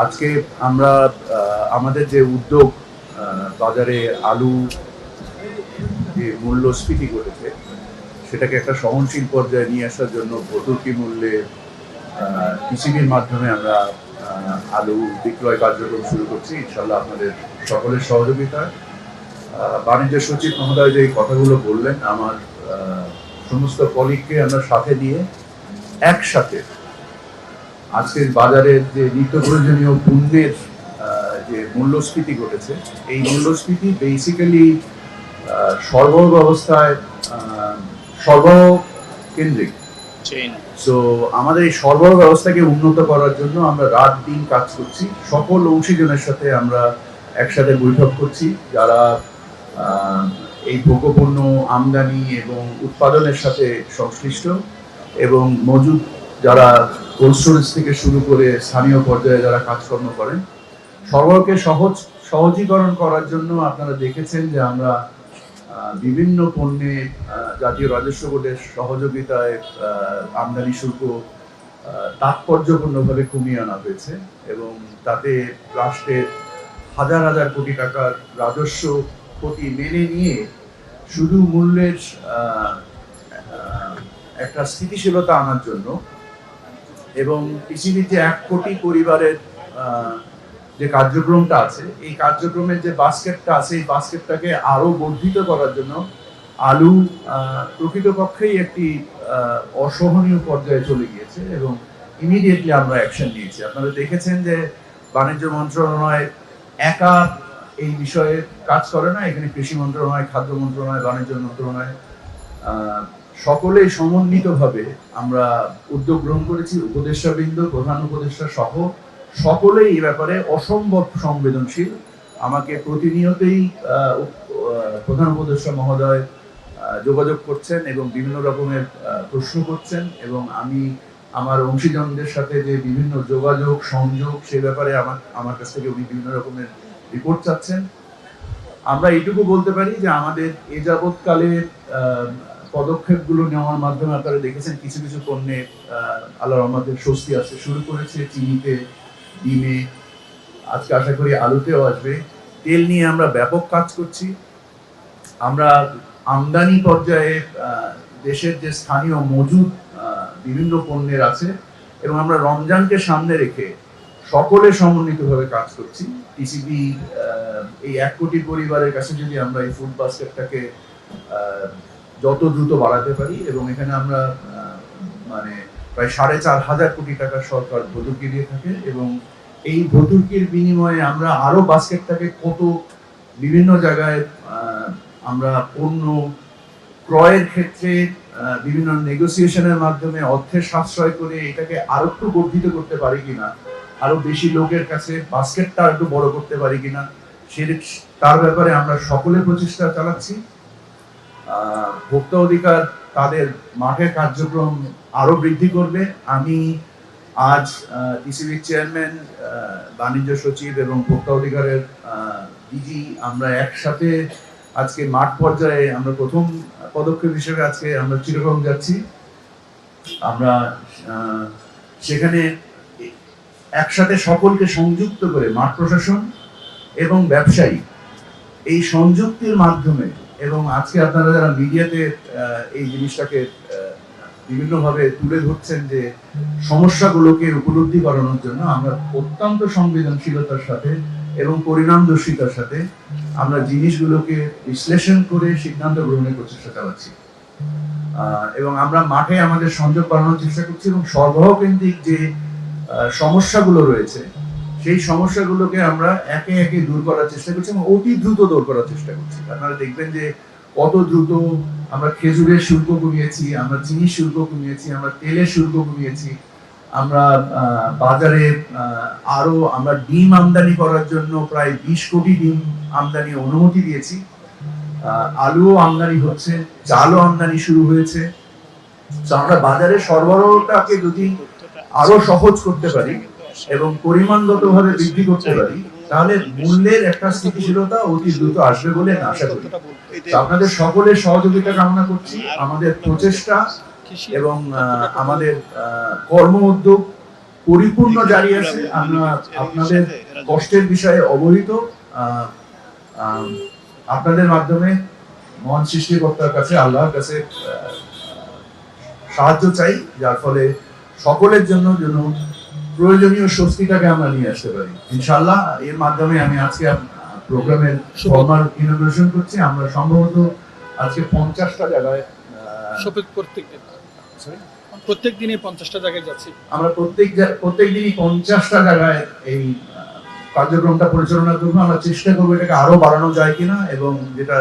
আজকে আমরা আমাদের যে উদ্যোগ বাজারে আলু যে মূল্যস্ফীতি ঘটেছে, সেটাকে একটা সহনশীল পর্যায়ে নিয়ে আসার জন্য ভর্তুকি মূল্যে পিসিবির মাধ্যমে আমরা আলু বিক্রয় কার্যক্রম শুরু করছি। ইনশাল্লাহ আপনাদের সকলের সহযোগিতায় বাণিজ্য সচিব মহোদয় যে কথাগুলো বললেন, আমার সমস্ত কলিগকে আমরা সাথে নিয়ে একসাথে আজকের বাজারের যে নিত্য প্রয়োজনীয় পণ্যের যে মূল্যস্ফীতি ঘটেছে এই মূল্যস্ফীতি বেসিক্যালি সরবরাহ ব্যবস্থায় সরবরাহ কেন্দ্রিক। সো আমাদের এই সরবরাহ ব্যবস্থাকে উন্নত করার জন্য আমরা রাত দিন কাজ করছি। সকল অংশীজনের সাথে আমরা একসাথে বৈঠক করছি যারা এই ভোগ্যপণ্য আমদানি এবং উৎপাদনের সাথে সংশ্লিষ্ট এবং মজুদ যারা কোল্ড স্টোরেজ থেকে শুরু করে স্থানীয় পর্যায়ে যারা কাজকর্ম করেন সরবরাহকে সহজ, সহজীকরণ করার জন্য আপনারা দেখেছেন যে আমরা বিভিন্ন পণ্যে জাতীয় রাজস্ব বোর্ডের সহযোগিতায় আমদানি শুল্ক তাৎপর্যপূর্ণভাবে কমিয়ে আনা হয়েছে এবং তাতে রাষ্ট্রের হাজার হাজার কোটি টাকার রাজস্ব ক্ষতি মেনে নিয়ে শুধু মূল্যের একটা স্থিতিশীলতা আনার জন্য এবং পৃথিবীর যে এক কোটি পরিবারের যে কার্যক্রমটা আছে, এই কার্যক্রমের যে বাস্কেটটা আছে, এই বাস্কেটটাকে আরও বর্ধিত করার জন্য আলু প্রকৃতপক্ষেই একটি অসহনীয় পর্যায়ে চলে গিয়েছে এবং ইমিডিয়েটলি আমরা অ্যাকশন নিয়েছি। আপনারা দেখেছেন যে বাণিজ্য মন্ত্রণালয় একা এই বিষয়ে কাজ করে না, এখানে কৃষি মন্ত্রণালয়, খাদ্য মন্ত্রণালয়, বাণিজ্য মন্ত্রণালয় আহ, সকলেই সমন্বিতভাবে আমরা উদ্যোগ গ্রহণ করেছি উপদেষ্টাবৃন্দ প্রধান উপদেষ্টা সহ সকলেই এই ব্যাপারে অসম্ভব সংবেদনশীল। আমাকে প্রতিনিয়তই প্রধান উপদেষ্টা মহোদয় যোগাযোগ করছেন এবং বিভিন্ন রকমের প্রশ্ন করছেন এবং আমি আমার অংশীজনদের সাথে যে বিভিন্ন যোগাযোগ সংযোগ সে ব্যাপারে আমার আমার কাছ থেকে উনি বিভিন্ন রকমের রিপোর্ট চাচ্ছেন। আমরা এইটুকু বলতে পারি যে আমাদের এ যাবৎকালে পদক্ষেপগুলো নেওয়ার মাধ্যমে আপনারা দেখেছেন কিছু কিছু পণ্যে আল্লাহ রহমতের স্বস্তি আসতে শুরু করেছে, চিনিতে, ডিমে, আজকে আশা করি আলুতেও আসবে। তেল নিয়ে আমরা ব্যাপক কাজ করছি। আমরা আমদানি পর্যায়ে দেশের যে স্থানীয় মজুদ বিভিন্ন পণ্যের আছে এবং আমরা রমজানকে সামনে রেখে সকলে সমন্বিতভাবে কাজ করছি। টিসিবি এই এক কোটি পরিবারের কাছে যদি আমরা এই ফুড বাস্কেটটাকে যত দ্রুত বাড়াতে পারি এবং এখানে আমরা মানে প্রায় সাড়ে চার হাজার কোটি টাকা সরকার ভর্তুকি দিয়ে থাকে এবং এই ভর্তুকির বিনিময়ে আমরা আরও বাস্কেটটাকে কত বিভিন্ন জায়গায় আমরা পণ্য ক্রয়ের ক্ষেত্রে বিভিন্ন নেগোসিয়েশনের মাধ্যমে অর্থের সাশ্রয় করে এটাকে আরও একটু বর্ধিত করতে পারি কিনা, আরও বেশি লোকের কাছে বাস্কেটটা একটু বড় করতে পারি কিনা, সে তার ব্যাপারে আমরা সকলে প্রচেষ্টা চালাচ্ছি। ভোক্তা অধিকার তাদের মাঠের কার্যক্রম আরও বৃদ্ধি করবে। আমি আজ টিসিবির চেয়ারম্যান বাণিজ্য সচিব এবং ভোক্তা অধিকারের ডিজি আমরা একসাথে আজকে মাঠ পর্যায়ে আমরা প্রথম পদক্ষেপ হিসেবে আজকে আমরা চিরকম যাচ্ছি। আমরা সেখানে একসাথে সকলকে সংযুক্ত করে মাঠ প্রশাসন এবং ব্যবসায়ী এই সংযুক্তির মাধ্যমে এবং আজকে আপনারা যারা মিডিয়াতে এই জিনিসটাকে বিভিন্নভাবে তুলে ধরছেন যে সমস্যাগুলোকে উপলব্ধি করানোর জন্য আমরা অত্যন্ত সংবেদনশীলতার সাথে এবং পরিণামদর্শিতার সাথে আমরা জিনিসগুলোকে বিশ্লেষণ করে সিদ্ধান্ত গ্রহণের প্রচেষ্টা চালাচ্ছি। এবং আমরা মাঠে আমাদের সংযোগ বাড়ানোর চেষ্টা করছি এবং সরবরাহ কেন্দ্রিক যে সমস্যাগুলো রয়েছে সেই সমস্যাগুলোকে আমরা একে একে দূর করার চেষ্টা করছি এবং অতি দ্রুত দূর করার চেষ্টা করছি। আপনারা দেখবেন যে কত দ্রুত আমরা খেজুরের শুল্ক কমিয়েছি, আমরা চিনির শুল্ক কমিয়েছি, আমরা তেলের শুল্ক কমিয়েছি, আমরা বাজারে আরও আমরা ডিম আমদানি করার জন্য প্রায় বিশ কোটি ডিম আমদানি অনুমতি দিয়েছি। আলুও আমদানি হচ্ছে, চালও আমদানি শুরু হয়েছে। আমরা বাজারে সরবরাহটাকে যদি আরও সহজ করতে পারি এবং পরিমাণগতভাবে বৃদ্ধি করতে পারি, তাহলে মূল্যের একটা স্থিতিশীলতা অতি দ্রুত আসবে বলে আশা করি। আপনাদের সকলের সহযোগিতা কামনা করছি। আমাদের প্রচেষ্টা এবং আমাদের কর্ম উদ্যোগ পরিপূর্ণ জারি আছে। আমরা আপনাদের কষ্টের বিষয়ে অবহিত আপনাদের মাধ্যমে মহান সৃষ্টিকর্তার কাছে, আল্লাহর কাছে সাহায্য চাই। যার ফলে সকলের জন্য যেন প্রয়োজনীয় স্বস্তিটাকে আমরা নিয়ে আসতে পারি। ইনশাল্লাহ এর মাধ্যমে আমি আজকে প্রোগ্রামের ফর্মাল ইনোগ্রেশন করছি। আমরা সম্ভবত আজকে পঞ্চাশটা জায়গায় আহ, প্রত্যেক দিন। প্রত্যেক দিনই পঞ্চাশটা জায়গায় যাচ্ছি। আমরা প্রত্যেক প্রত্যেক দিনই পঞ্চাশটা জায়গায় এই কার্যক্রমটা পরিচালনা করব। আমরা চেষ্টা করব এটাকে আরও বাড়ানো যায় কিনা এবং যেটা